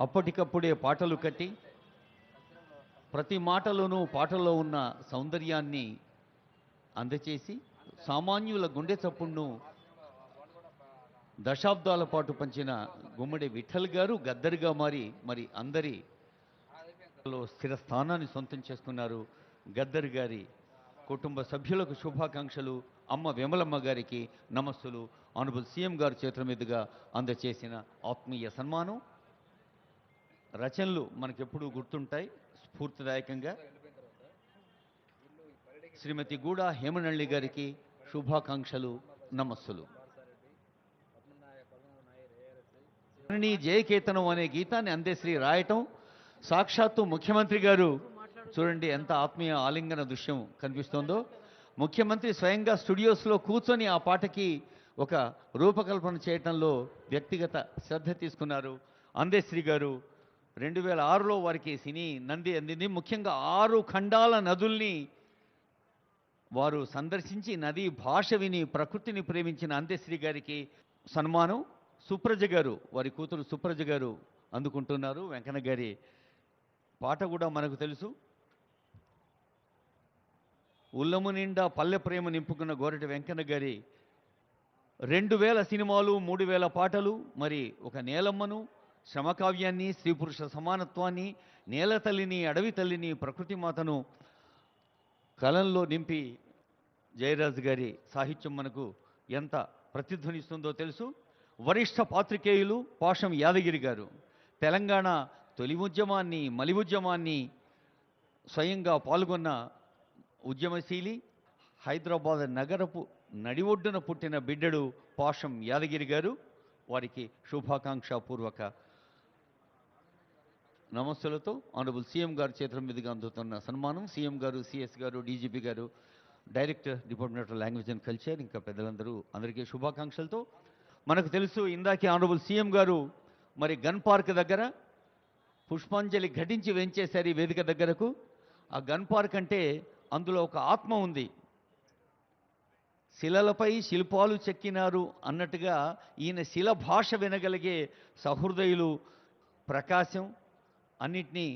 అప్పటికప్పుడే పాటలు కట్టి ప్రతి మాటలోనూ పాటల్లో ఉన్న సౌందర్యాన్ని అందచేసి సామాన్యుల గుండె చప్పుడును దశాబ్దాల పాటు పంచిన గుమ్మడి విఠల్ గారు గద్దరిగా మారి మరి అందరి స్థిర స్థానాన్ని సొంతం చేసుకున్నారు. గద్దర్ గారి కుటుంబ సభ్యులకు శుభాకాంక్షలు అమ్మ విమలమ్మ గారికి నమస్సులు ఆనబుల్ సీఎం గారు చేతుల మీదుగా అందచేసిన ఆత్మీయ సన్మానం. రచనలు మనకెప్పుడూ గుర్తుంటాయి స్ఫూర్తిదాయకంగా. శ్రీమతి గూడా హేమనల్లి గారికి శుభాకాంక్షలు నమస్సులు. నీ జయకేతనం అనే గీతాన్ని అందేశ్రీ రాయటం సాక్షాత్తు ముఖ్యమంత్రి గారు చూడండి ఎంత ఆత్మీయ ఆలింగన దృశ్యం కనిపిస్తోందో. ముఖ్యమంత్రి స్వయంగా స్టూడియోస్లో కూర్చొని ఆ పాటకి ఒక రూపకల్పన చేయటంలో వ్యక్తిగత శ్రద్ధ తీసుకున్నారు అందేశ్రీ గారు. రెండు వేల ఆరులో వారికి సినీ నంది అందింది. ముఖ్యంగా ఆరు ఖండాల నదుల్ని వారు సందర్శించి నదీ భాష విని ప్రకృతిని ప్రేమించిన అంత్యశ్రీ గారికి సన్మానం. సుప్రజ గారు వారి కూతురు సుప్రజ గారు అందుకుంటున్నారు. వెంకన్న గారి పాట కూడా మనకు తెలుసు. ఉల్లము నిండా పల్లె ప్రేమ నింపుకున్న గోరటి వెంకన్న గారి రెండు వేల సినిమాలు మూడు వేల పాటలు మరి ఒక నేలమ్మను శ్రమకావ్యాన్ని స్త్రీ పురుష సమానత్వాన్ని నేల తల్లిని అడవి తల్లిని ప్రకృతి మాతను కలంలో నింపి జయరాజు గారి సాహిత్యం మనకు ఎంత ప్రతిధ్వనిస్తుందో తెలుసు. వరిష్ఠ పాత్రికేయులు పాషం యాదగిరి గారు తెలంగాణ తొలి ఉద్యమాన్ని మలి ఉద్యమాన్ని స్వయంగా పాల్గొన్న ఉద్యమశీలి హైదరాబాద్ నగరపు నడి ఒడ్డున పుట్టిన బిడ్డడు పాషం యాదగిరి గారు. వారికి శుభాకాంక్షపూర్వక నమస్సులతో ఆనరబుల్ సీఎం గారి చేతుల మీదుగా అందుతున్న సన్మానం. సీఎం గారు సిఎస్ గారు డీజీపీ గారు director department of language and culture ఇంకా పెద్దలందరూ అందరికీ శుభాకాంక్షలతో. మనకు తెలుసు ఇందాకే ఆనరబుల్ సీఎం గారు మరి గన్ పార్క్ దగ్గర పుష్పాంజలి ఘటించి వెంచేశారు ఈ వేదిక దగ్గరకు. ఆ గన్ పార్క్ అంటే అందులో ఒక ఆత్మ ఉంది. శిలలపై శిల్పాలు చెక్కినారు అన్నట్టుగా ఈయన శిల భాష వినగలిగే సహృదయులు ప్రకాశం అన్నిటినీ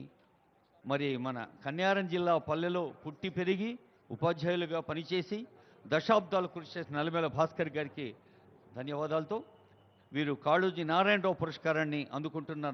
మరి మన కన్యారం జిల్లా పల్లెలో పుట్టి పెరిగి ఉపాధ్యాయులుగా పనిచేసి దశాబ్దాలు కృషి చేసిన నలమేళ భాస్కర్ గారికి ధన్యవాదాలతో వీరు కాళోజీ నారాయణరావు పురస్కారాన్ని అందుకుంటున్న